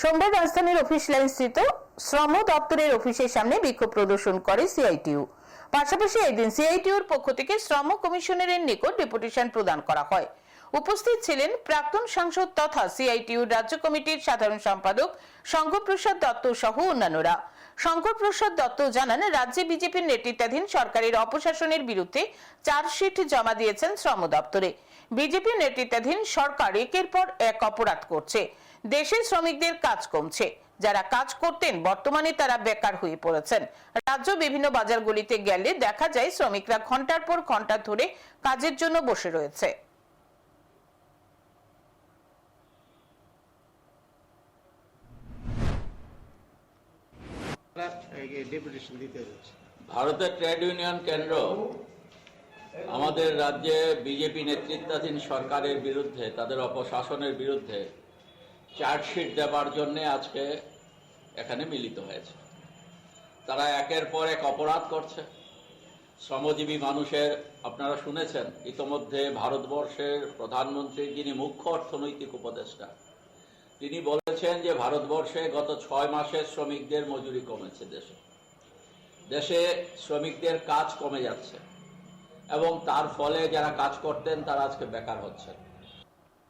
সোমবার রাজধানীর office line স্থিত শ্রম দপ্তরের অফিসের সামনে বিক্ষোভ প্রদর্শন করে সিআইটিউ। পাশাপাশি এদিন সিআইটিউর পক্ষ থেকে শ্রম কমিশনারের নিকট ডেপুটেশন প্রদান করা হয়। উপস্থিত ছিলেন প্রাক্তন সাংসদ তথা সিআইটিউ রাজ্য কমিটির সাধারণ সম্পাদক শঙ্করপ্রসাদ দত্ত সহ অন্যান্যরা। শঙ্করপ্রসাদ দত্ত জানান, রাজ্যে বিজেপির নেতৃত্বাধীন সরকারের অপশাসনের বিরুদ্ধে চার্জশিট জমা দিয়েছেন শ্রম দপ্তরে। বিজেপি নেতৃত্বাধীন সরকার একের পর এক অপরাধ করছে। দেশে শ্রমিকদের কাজ কমছে। যারা কাজ করতেন বর্তমানে তারা বেকার হয়ে পড়েছেন। রাজ্য বিভিন্ন বাজারগুলিতে গেলে দেখা যায় শ্রমিকরা ঘণ্টার পর ঘণ্টা ধরে কাজের জন্য বসে রয়েছে। ভারতের ট্রেড ইউনিয়ন কেন্দ্র আমাদের রাজ্যে বিজেপি নেতৃত্বাধীন সরকারের বিরুদ্ধে, তাদের অপশাসনের বিরুদ্ধে চার্জশিট দেবার জন্য আজকে এখানে মিলিত হয়েছে। তারা একের পর এক অপরাধ করছে। শ্রমজীবী মানুষের, আপনারা শুনেছেন, ইতোমধ্যে ভারতবর্ষের প্রধানমন্ত্রী যিনি মুখ্য অর্থনৈতিক উপদেষ্টা, তিনি বলেছেন যে ভারতবর্ষে গত ছয় মাসে শ্রমিকদের মজুরি কমেছে দেশে। দেশে শ্রমিকদের কাজ কমে যাচ্ছে। এবং তার ফলে যারা কাজ করতেন তারা আজকে বেকার হচ্ছেন।